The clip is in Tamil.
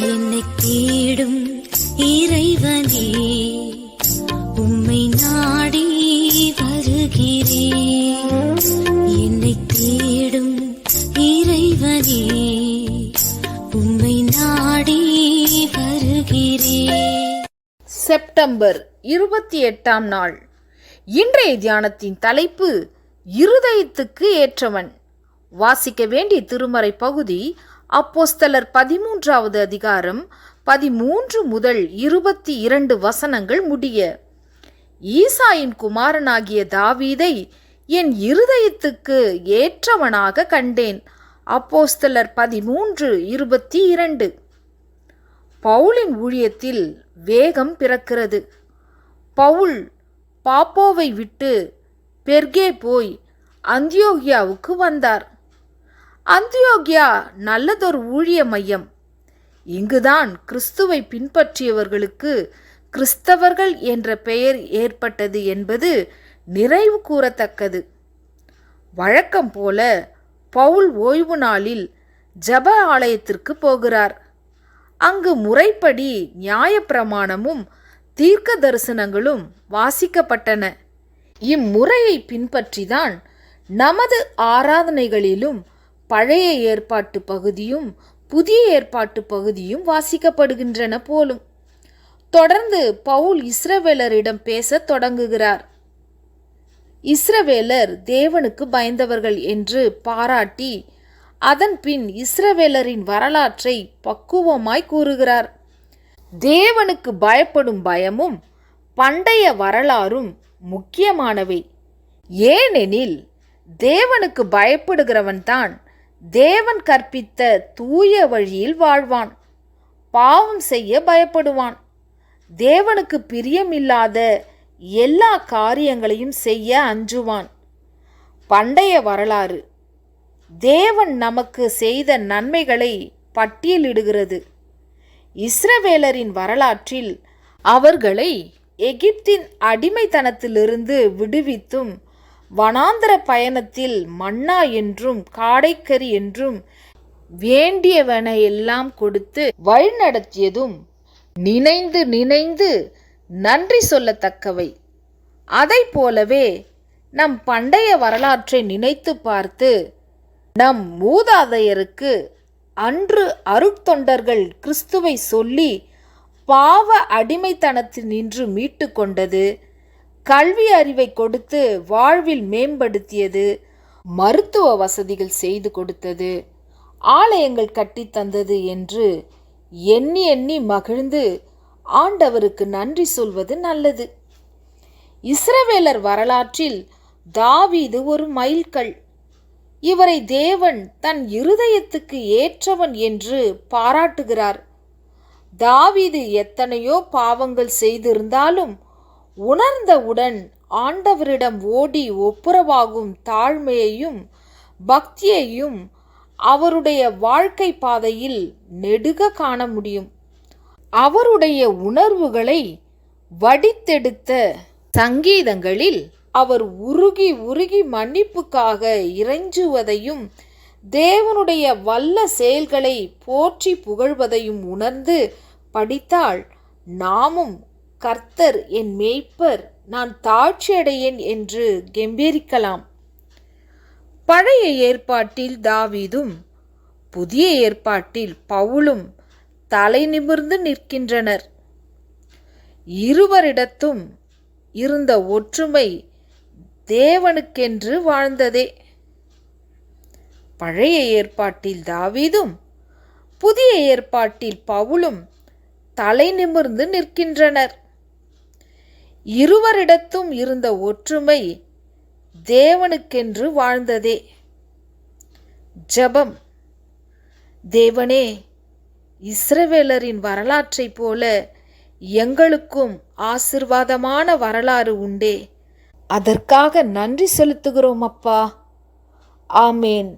என்னை தேடும் இறைவனே உம்மை நாடி வருகிறேன் என்னை தேடும் இறைவனே உம்மை நாடி வருகிறேன் செப்டம்பர் இருபத்தி எட்டாம் நாள். இன்றைய தியானத்தின் தலைப்பு இருதயத்துக்கு ஏற்றவன். வாசிக்க வேண்டிய திருமறை பகுதி அப்போஸ்தலர் பதிமூன்றாவது அதிகாரம் பதிமூன்று முதல் இருபத்தி இரண்டு வசனங்கள் முடிய ஈசாயின் குமாரனாகிய தாவீதை என் இருதயத்துக்கு ஏற்றவனாக கண்டேன். அப்போஸ்தலர் பதிமூன்று இருபத்தி இரண்டு. பவுலின் ஊழியத்தில் வேகம் பிறக்கிறது. பவுல் பாப்போவை விட்டு பெர்கே போய் அந்தியோகியாவுக்கு வந்தார். அந்தியோகியா நல்லதொரு ஊழிய மையம். இங்குதான் கிறிஸ்துவை பின்பற்றியவர்களுக்கு கிறிஸ்தவர்கள் என்ற பெயர் ஏற்பட்டது என்பது நிறைவு கூறத்தக்கது. வழக்கம் போல பவுல் ஓய்வு நாளில் ஜப ஆலயத்திற்கு போகிறார். அங்கு முறைப்படி நியாயப்பிரமாணமும் தீர்க்க தரிசனங்களும் வாசிக்கப்பட்டன. இம்முறையை பின்பற்றிதான் நமது ஆராதனைகளிலும் பழைய ஏற்பாட்டு பகுதியும் புதிய ஏற்பாட்டு பகுதியும் வாசிக்கப்படுகின்றன போலும். தொடர்ந்து பவுல் இஸ்ரவேலரிடம் பேசத் தொடங்குகிறார். இஸ்ரவேலர் தேவனுக்கு பயந்தவர்கள் என்று பாராட்டி அதன் பின் இஸ்ரவேலரின் வரலாற்றை பக்குவமாய் கூறுகிறார். தேவனுக்கு பயப்படும் பயமும் பண்டைய வரலாறும் முக்கியமானவை. ஏனெனில் தேவனுக்கு பயப்படுகிறவன்தான் தேவன் கற்பித்த தூய வழியில் வாழ்வான். பாவம் செய்ய பயப்படுவான். தேவனுக்கு பிரியமில்லாத எல்லா காரியங்களையும் செய்ய அஞ்சுவான். பண்டைய வரலாறு. தேவன் நமக்கு செய்த நன்மைகளை பட்டியலிடுகிறது. இஸ்ரவேலரின் வரலாற்றில் அவர்களை எகிப்தின் அடிமைத்தனத்திலிருந்து விடுவித்தும் வனாந்தர பயணத்தில் மன்னா என்றும் காடைக்கறி என்றும் வேண்டியவனையெல்லாம் கொடுத்து வழிநடத்தியதும் நினைந்து நினைந்து நன்றி சொல்லத்தக்கவை. அதை போலவே நம் பண்டைய வரலாற்றை நினைத்து பார்த்து நம் மூதாதையருக்கு அன்று அருட்தொண்டர்கள் கிறிஸ்துவை சொல்லி பாவ அடிமைத்தனத்தில் நின்று மீட்டு கொண்டது கல்வி அறிவை கொடுத்து வாழ்வில் மேம்படுத்தியது மருத்துவ வசதிகள் செய்து கொடுத்தது ஆலயங்கள் கட்டித் தந்தது என்று எண்ணி எண்ணி மகிழ்ந்து ஆண்டவருக்கு நன்றி சொல்வது நல்லது. இஸ்ரவேலர் வரலாற்றில் தாவீது ஒரு மைல்கல். இவரை தேவன் தன் இருதயத்துக்கு ஏற்றவன் என்று பாராட்டுகிறார். தாவீது எத்தனையோ பாவங்கள் செய்திருந்தாலும் உணர்ந்தவுடன் ஆண்டவரிடம் ஓடி ஒப்புரவாகும் தாழ்மையையும் பக்தியையும் அவருடைய வாழ்க்கை பாதையில் நெடுக காண முடியும். அவருடைய உணர்வுகளை வடித்தெடுத்த சங்கீதங்களில் அவர் உருகி உருகி மன்னிப்புக்காக இறைஞ்சுவதையும் தேவனுடைய வல்ல செயல்களை போற்றி புகழ்வதையும் உணர்ந்து படித்தால் நாமும் கர்த்தர் என் மேய்ப்பர் நான் தாழ்ச்சியடையேன் என்று கெம்பீரிக்கலாம். பழைய ஏற்பாட்டில் தாவீதும் புதிய ஏற்பாட்டில் பவுலும் தலை நிமிர்ந்து நிற்கின்றனர். இருவரிடத்தும் இருந்த ஒற்றுமை தேவனுக்கென்று வாழ்ந்ததே. பழைய ஏற்பாட்டில் தாவீதும் புதிய ஏற்பாட்டில் பவுலும் தலை நிமிர்ந்து நிற்கின்றனர். இருவரிடத்தும் இருந்த ஒற்றுமை தேவனுக்கென்று வாழ்ந்ததே. ஜபம். தேவனே இஸ்ரவேலரின் வரலாற்றைப் போல எங்களுக்கும் ஆசிர்வாதமான வரலாறு உண்டே. அதற்காக நன்றி செலுத்துகிறோம் அப்பா. ஆமேன்.